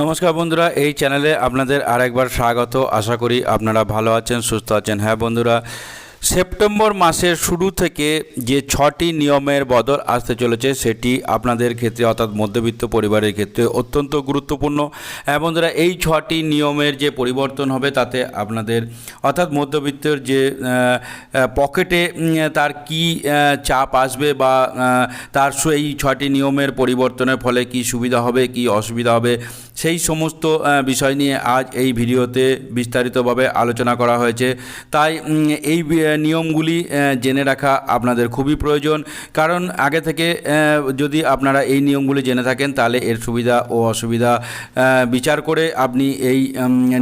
নমস্কার বন্ধুরা, এই চ্যানেলে আপনাদের আরেকবার স্বাগত। আশা করি আপনারা ভালো আছেন, সুস্থ আছেন। হ্যাঁ বন্ধুরা সেপ্টেম্বর মাসের শুরু থেকে যে ছটি নিয়মের বদল আসতে চলেছে, সেটি আপনাদের ক্ষেত্রে অর্থাৎ মধ্যবিত্ত পরিবারের ক্ষেত্রে অত্যন্ত গুরুত্বপূর্ণ হ্যাঁ বন্ধুরা এই ছটি নিয়মের যে পরিবর্তন হবে, তাতে আপনাদের অর্থাৎ মধ্যবিত্তের যে পকেটে তার কি চাপ আসবে বা তার এই ছটি নিয়মের পরিবর্তনের ফলে কি সুবিধা হবে, কি অসুবিধা হবে, সেই সমস্ত বিষয় নিয়ে আজ এই ভিডিওতে বিস্তারিতভাবে আলোচনা করা হয়েছে। তাই এই নিয়মগুলি জেনে রাখা আপনাদের খুবই প্রয়োজন। কারণ আগে থেকে যদি আপনারা এই নিয়মগুলি জেনে থাকেন, তাহলে এর সুবিধা ও অসুবিধা বিচার করে আপনি এই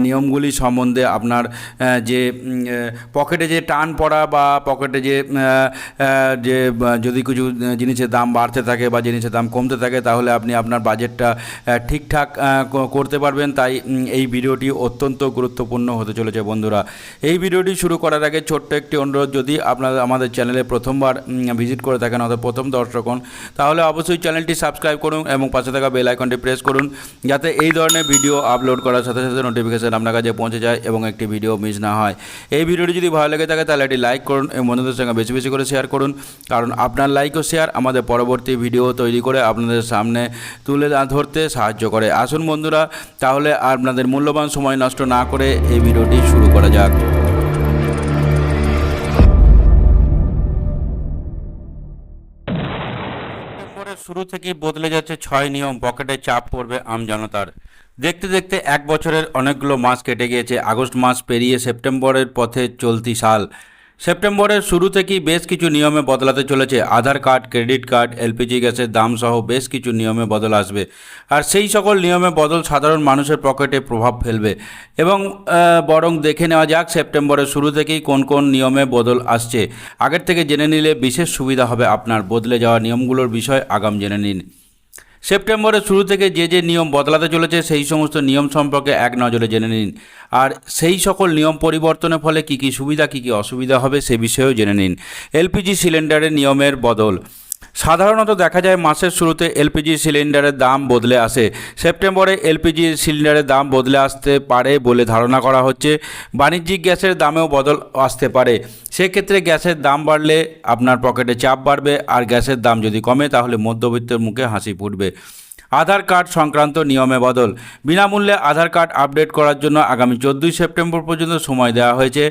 নিয়মগুলি সম্বন্ধে আপনার যে পকেটে যে টান পড়া বা পকেটে যে যে যদি কিছু জিনিসের দাম বাড়তে থাকে বা জিনিসের দাম কমতে থাকে, তাহলে আপনি আপনার বাজেটটা ঠিকঠাক করতে পারবেন। তাই এই ভিডিওটি অত্যন্ত গুরুত্বপূর্ণ হতে চলেছে বন্ধুরা। এই ভিডিওটি শুরু করার আগে ছোট্ট একটি অনুরোধ, যদি আপনারা আমাদের চ্যানেলে প্রথমবার ভিজিট করে থাকেন অর্থাৎ প্রথম দর্শক হন, তাহলে অবশ্যই চ্যানেলটি সাবস্ক্রাইব করুন এবং পাশে থাকা বেল আইকনটি প্রেস করুন, যাতে এই ধরনের ভিডিও আপলোড করার সাথে সাথে নোটিফিকেশন আপনার কাছে পৌঁছে যায় এবং একটি ভিডিও মিস না হয়। এই ভিডিওটি যদি ভালো লেগে থাকে, তাহলে এটি লাইক করুন এবং বন্ধুদের সঙ্গে বেশি বেশি করে শেয়ার করুন, কারণ আপনার লাইক ও শেয়ার আমাদের পরবর্তী ভিডিও তৈরি করে আপনাদের সামনে তুলে ধরতে সাহায্য করে। আসুন বন্ধুরা, তাহলে আপনাদের মূল্যবান সময় নষ্ট না করে এই ভিডিওটি শুরু করা যাক। শুরু থেকেই বদলে যাচ্ছে ছয় নিয়ম, পকেটে চাপ পড়বে আমজনতার দেখতে দেখতে এক বছরের অনেকগুলো মাস কেটে গিয়েছে। আগস্ট মাস পেরিয়ে সেপ্টেম্বরের পথে চলতি সাল। সেপ্টেম্বরের শুরু থেকেই বেশ কিছু নিয়মে বদলাতে চলেছে। Aadhaar card, credit card, LPG গ্যাসের দাম সহ বেশ কিছু নিয়মে বদল আসবে। আর সেই সকল নিয়মে বদল সাধারণ মানুষের পকেটে প্রভাব ফেলবে। এবং বরং দেখে নেওয়া যাক সেপ্টেম্বরের শুরু থেকেই কোন কোন নিয়মে বদল আসছে। আগের থেকে জেনে নিলে বিশেষ সুবিধা হবে আপনার। বদলে যাওয়া নিয়মগুলোর বিষয় আগাম জেনে নিন। সেপ্টেম্বরের শুরু থেকে যে যে নিয়ম বদলাতে চলেছে, সেই সমস্ত নিয়ম সম্পর্কে এক নজরে জেনে নিন। আর সেই সকল নিয়ম পরিবর্তনের ফলে কী কী সুবিধা, কী কী অসুবিধা হবে সে বিষয়েও জেনে নিন। এলপিজি সিলিন্ডারের নিয়মের বদল। সাধারণত দেখা যায় মাসের শুরুতে এলপিজি সিলিন্ডারের দাম বদলে আসে। সেপ্টেম্বরে এলপিজি সিলিন্ডারের দাম বদলে আসতে পারে বলে ধারণা করা হচ্ছে। বাণিজ্যিক গ্যাসের দামেও বদল আসতে পারে। সেক্ষেত্রে গ্যাসের দাম বাড়লে আপনার পকেটে চাপ বাড়বে, আর গ্যাসের দাম যদি কমে তাহলে মধ্যবিত্তের মুখে হাসি ফুটবে। আধার কার্ড সংক্রান্ত নিয়মে বদল। বিনামূল্যে আধার কার্ড আপডেট করার জন্য আগামী চোদ্দোই সেপ্টেম্বর পর্যন্ত সময় দেওয়া হয়েছে।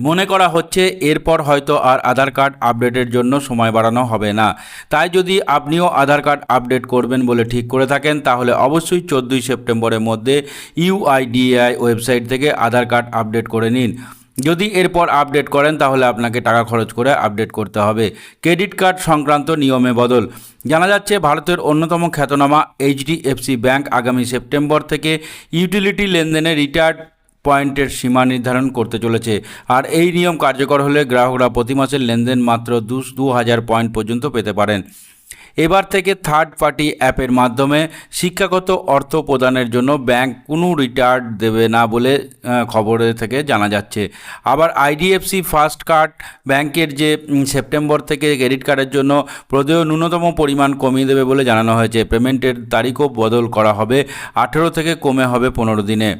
মনে করা হচ্ছে এরপর হয়তো আর আধার কার্ড আপডেটের জন্য সময় বাড়ানো হবে না। তাই যদি আপনিও আধার কার্ড আপডেট করবেন বলে ঠিক করে থাকেন, তাহলে অবশ্যই চোদ্দোই সেপ্টেম্বরের মধ্যে ইউআইডিএআই ওয়েবসাইট থেকে আধার কার্ড আপডেট করে নিন। যদি এরপর আপডেট করেন, তাহলে আপনাকে টাকা খরচ করে আপডেট করতে হবে। ক্রেডিট কার্ড সংক্রান্ত নিয়মে বদল। জানা যাচ্ছে, ভারতের অন্যতম খ্যাতনামা এইচডিএফসি ব্যাংক আগামী সেপ্টেম্বর থেকে ইউটিলিটি লেনদেনে রিটায়ার্ড পয়েন্টের সীমা নির্ধারণ করতে চলেছে। আর এই নিয়ম কার্যকর হলে গ্রাহকরা প্রতি মাসের লেনদেন মাত্র দু হাজার পয়েন্ট পর্যন্ত পেতে পারেন। এবার থেকে থার্ড পার্টি অ্যাপের মাধ্যমে শিক্ষাগত অর্থ প্রদানের জন্য ব্যাংক কোনো রিটার্ড দেবে না বলে খবরে থেকে জানা যাচ্ছে। আবার আইডিএফসি ফার্স্ট কার্ড ব্যাংকের যে সেপ্টেম্বর থেকে ক্রেডিট কার্ডের জন্য প্রদেয় ন্যূনতম পরিমাণ কমিয়ে দেবে বলে জানানো হয়েছে। পেমেন্টের তারিখও বদল করা হবে। আঠেরো থেকে কমে হবে পনেরো দিনে।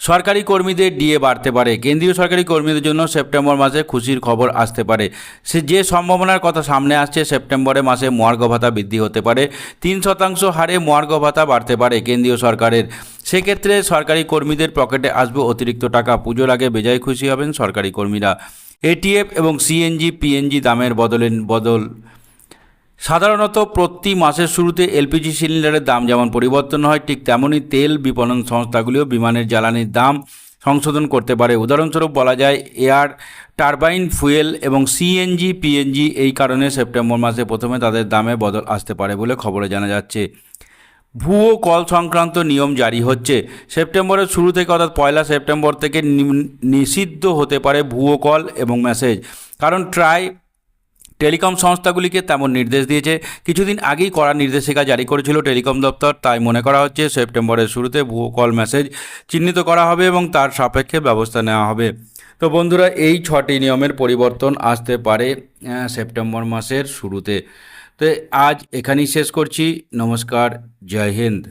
সরকারি কর্মীদের ডিএ বাড়তে পারে। কেন্দ্রীয় সরকারি কর্মীদের জন্য সেপ্টেম্বর মাসে খুশির খবর আসতে পারে। সে যে সম্ভাবনার কথা সামনে আসছে সেপ্টেম্বরে মাসে মহার্ঘ ভাতা বৃদ্ধি হতে পারে। তিন শতাংশ হারে মহার্ঘ ভাতা বাড়তে পারে কেন্দ্রীয় সরকারের। সেক্ষেত্রে সরকারি কর্মীদের পকেটে আসবে অতিরিক্ত টাকা। পুজোর আগে বেজায় খুশি হবেন সরকারি কর্মীরা। এটিএফ এবং সিএনজি পিএনজি দামের বদলে বদল সাধারণত প্রতি মাসের শুরুতে এলপিজি সিলিন্ডারের দাম যেমন পরিবর্তন হয়, ঠিক তেমনই তেল বিপণন সংস্থাগুলিও বিমানের জ্বালানির দাম সংশোধন করতে পারে। উদাহরণস্বরূপ বলা যায়, এয়ার টারবাইন, ফুয়েল এবং সিএনজি, পিএনজি এই কারণে সেপ্টেম্বর মাসে প্রথমে তাদের দামে বদল আসতে পারে বলে খবরে জানা যাচ্ছে। ভুয়ো কল সংক্রান্ত নিয়ম জারি হচ্ছে। সেপ্টেম্বরের শুরু থেকে অর্থাৎ পয়লা সেপ্টেম্বর থেকে নিষিদ্ধ হতে পারে ভুয়ো কল এবং মেসেজ। কারণ ট্রাই টেলিকম সংস্থাগুলিকে তেমন নির্দেশ দিয়েছে। কিছুদিন আগেই কড়া নির্দেশিকা জারি করেছিল টেলিকম দপ্তর। তাই মনে করা হচ্ছে সেপ্টেম্বরের শুরুতে ভুয়ো কল মেসেজ চিহ্নিত করা হবে এবং তার সাপেক্ষে ব্যবস্থা নেওয়া হবে। তো বন্ধুরা, এই ছটি নিয়মের পরিবর্তন আসতে পারে সেপ্টেম্বর মাসের শুরুতে। তো আজ এখানেই শেষ করছি। নমস্কার, জয় হিন্দ।